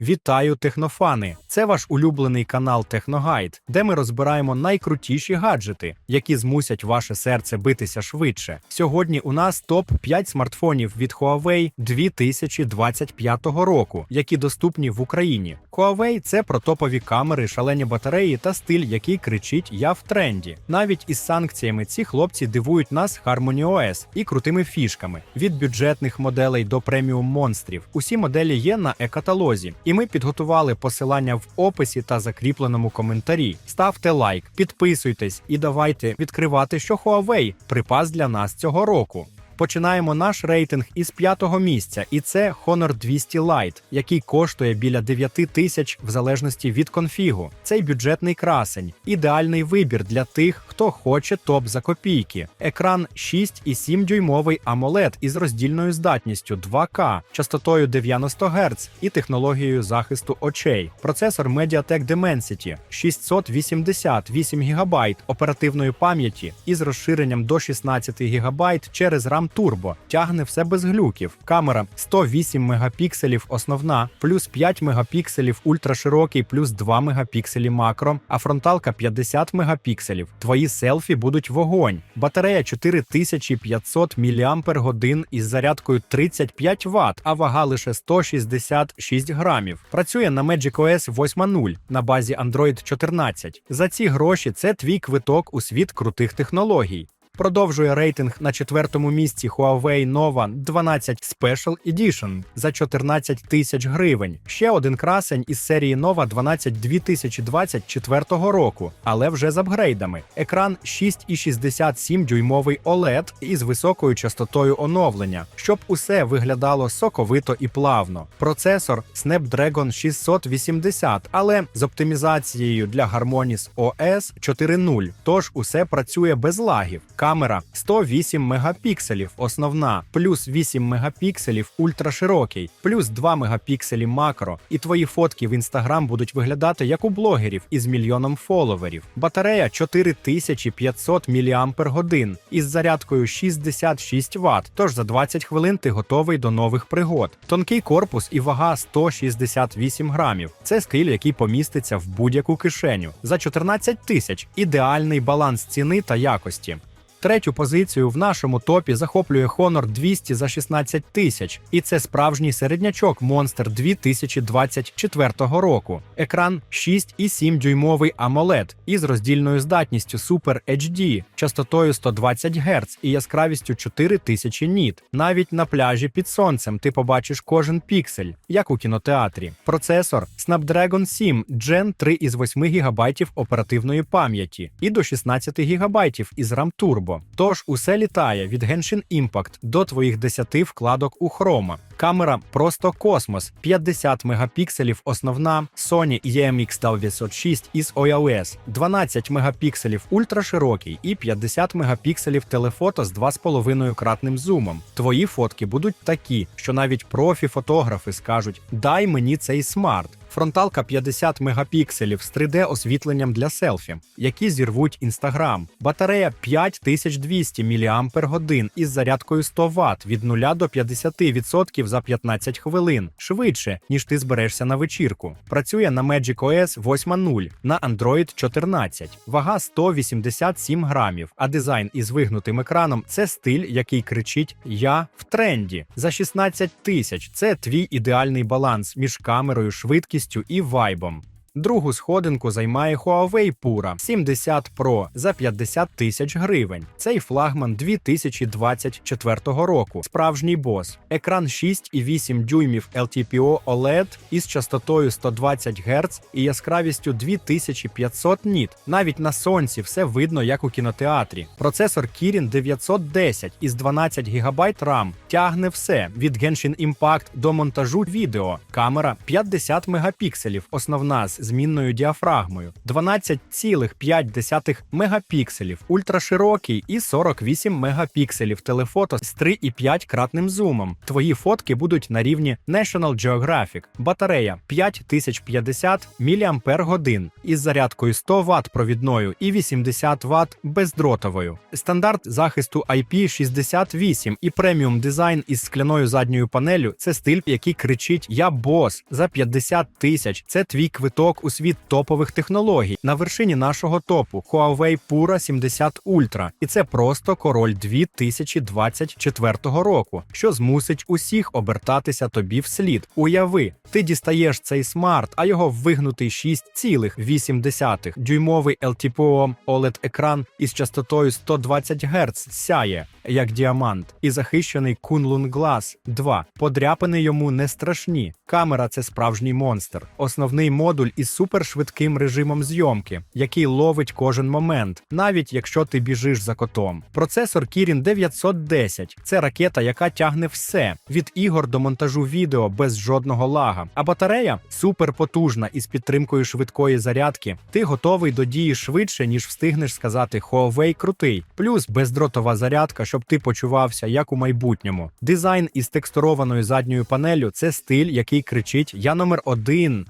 Вітаю, технофани! Це ваш улюблений канал Техногайд, де ми розбираємо найкрутіші гаджети, які змусять ваше серце битися швидше. Сьогодні у нас топ 5 смартфонів від Huawei 2025 року, які доступні в Україні. Huawei – це про топові камери, шалені батареї та стиль, який кричить Я в тренді. Навіть із санкціями ці хлопці дивують нас Harmony OS і крутими фішками від бюджетних моделей до преміум монстрів. Усі моделі є на е-каталозі, і ми підготували посилання в описі та закріпленому коментарі. Ставте лайк, підписуйтесь і давайте відкривати, що Huawei припас для нас цього року. Починаємо наш рейтинг із п'ятого місця, і це Honor 200 Lite, який коштує біля 9 тисяч в залежності від конфігу. Цей бюджетний красень, ідеальний вибір для тих, хто хоче топ за копійки. Екран 6,7 дюймовий AMOLED із роздільною здатністю 2К, частотою 90 Гц і технологією захисту очей. Процесор MediaTek Dimensity 688 ГБ оперативної пам'яті із розширенням до 16 ГБ через RAM Turbo. Тягне все без глюків. Камера 108 мегапікселів основна, плюс 5 мегапікселів ультраширокий, плюс 2 мегапікселі макро, а фронталка 50 мегапікселів. Твої селфі будуть вогонь. Батарея 4500 мАч із зарядкою 35 Вт, а вага лише 166 грамів. Працює на Magic OS 8.0 на базі Android 14. За ці гроші це твій квиток у світ крутих технологій. Продовжує рейтинг на четвертому місці Huawei Nova 12 Special Edition за 14 тисяч гривень. Ще один красень із серії Nova 12 2024 року, але вже з апгрейдами. Екран 6,67 дюймовий OLED із високою частотою оновлення, щоб усе виглядало соковито і плавно. Процесор Snapdragon 680, але з оптимізацією для Harmonious OS 4.0, тож усе працює без лагів. Камера 108 мегапікселів, основна, плюс 8 мегапікселів ультраширокий, плюс 2 мегапікселі макро, і твої фотки в інстаграм будуть виглядати як у блогерів із мільйоном фоловерів. Батарея 4500 мАч із зарядкою 66 Вт, тож за 20 хвилин ти готовий до нових пригод. Тонкий корпус і вага 168 грамів. Це скиль, який поміститься в будь-яку кишеню. За 14 тисяч ідеальний баланс ціни та якості. Третю позицію в нашому топі захоплює Honor 200 за 16 тисяч, і це справжній середнячок Monster 2024 року. Екран 6,7 дюймовий AMOLED із роздільною здатністю Super HD, частотою 120 Гц і яскравістю 4000 ніт. Навіть на пляжі під сонцем ти побачиш кожен піксель, як у кінотеатрі. Процесор Snapdragon 7 Gen 3 із 8 ГБ оперативної пам'яті і до 16 ГБ із RAM Turbo. Тож усе літає від Genshin Impact до твоїх 10 вкладок у Chrome. Камера просто космос, 50 мегапікселів основна, Sony EMX 906 із OIS, 12 мегапікселів ультраширокий і 50 мегапікселів телефото з 2,5 кратним зумом. Твої фотки будуть такі, що навіть профі-фотографи скажуть: дай мені цей смарт. Фронталка 50 мегапікселів з 3D освітленням для селфі, які зірвуть інстаграм. Батарея 5200 мАч із зарядкою 100 Вт від 0 до 50% за 15 хвилин, швидше, ніж ти зберешся на вечірку. Працює на Magic OS 8.0 на Android 14. Вага 187 грамів, а дизайн із вигнутим екраном це стиль, який кричить Я в тренді. За 16 тисяч це твій ідеальний баланс між камерою, швидкістю і вайбом. Другу сходинку займає Huawei Pura 70 Pro за 50 тисяч гривень. Цей флагман 2024 року. Справжній бос. Екран 6,8 дюймів LTPO OLED із частотою 120 Гц і яскравістю 2500 ніт. Навіть на сонці все видно, як у кінотеатрі. Процесор Kirin 910 із 12 ГБ RAM тягне все від Genshin Impact до монтажу відео. Камера 50 мегапікселів, основна з змінною діафрагмою, 12,5 мегапікселів, ультраширокий і 48 мегапікселів телефото з 3,5 кратним зумом. Твої фотки будуть на рівні National Geographic. Батарея 5050 мАч із зарядкою 100 Вт провідною і 80 Вт бездротовою. Стандарт захисту IP68 і преміум дизайн із скляною задньою панелю це стиль, який кричить Я бос за 50 тисяч. Це твій квиток у світ топових технологій. На вершині нашого топу Huawei Pura 70 Ultra. І це просто король 2024 року, що змусить усіх обертатися тобі вслід. Уяви, ти дістаєш цей смарт, а його вигнутий 6,8 дюймовий LTPO oled екран із частотою 120 Гц сяє, як діамант, і захищений Kunlun Glass 2. Подряпини йому не страшні. Камера це справжній монстр. Основний модуль із супершвидким режимом зйомки, який ловить кожен момент, навіть якщо ти біжиш за котом. Процесор Kirin 910 це ракета, яка тягне все від ігор до монтажу відео без жодного лага. А батарея суперпотужна із підтримкою швидкої зарядки. Ти готовий до дії швидше, ніж встигнеш сказати Huawei крутий. Плюс бездротова зарядка, щоб ти почувався як у майбутньому. Дизайн із текстурованою задньою панелю це стиль, який кричить: Я номер один,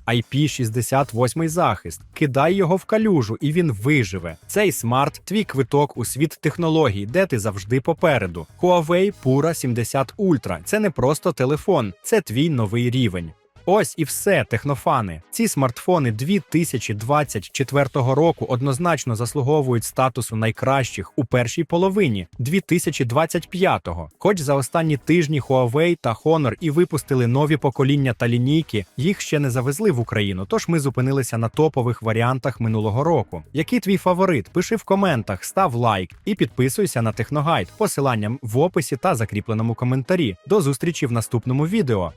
IP68 захист. Кидай його в калюжу, і він виживе. Цей смарт твій квиток у світ технологій, де ти завжди попереду. Huawei Pura 70 Ultra – це не просто телефон, це твій новий рівень. Ось і все, технофани. Ці смартфони 2024 року однозначно заслуговують статусу найкращих у першій половині 2025-го. Хоч за останні тижні Huawei та Honor і випустили нові покоління та лінійки, їх ще не завезли в Україну. Тож ми зупинилися на топових варіантах минулого року. Який твій фаворит? Пиши в коментах, став лайк і підписуйся на Техногайд. Посиланням в описі та закріпленому коментарі. До зустрічі в наступному відео.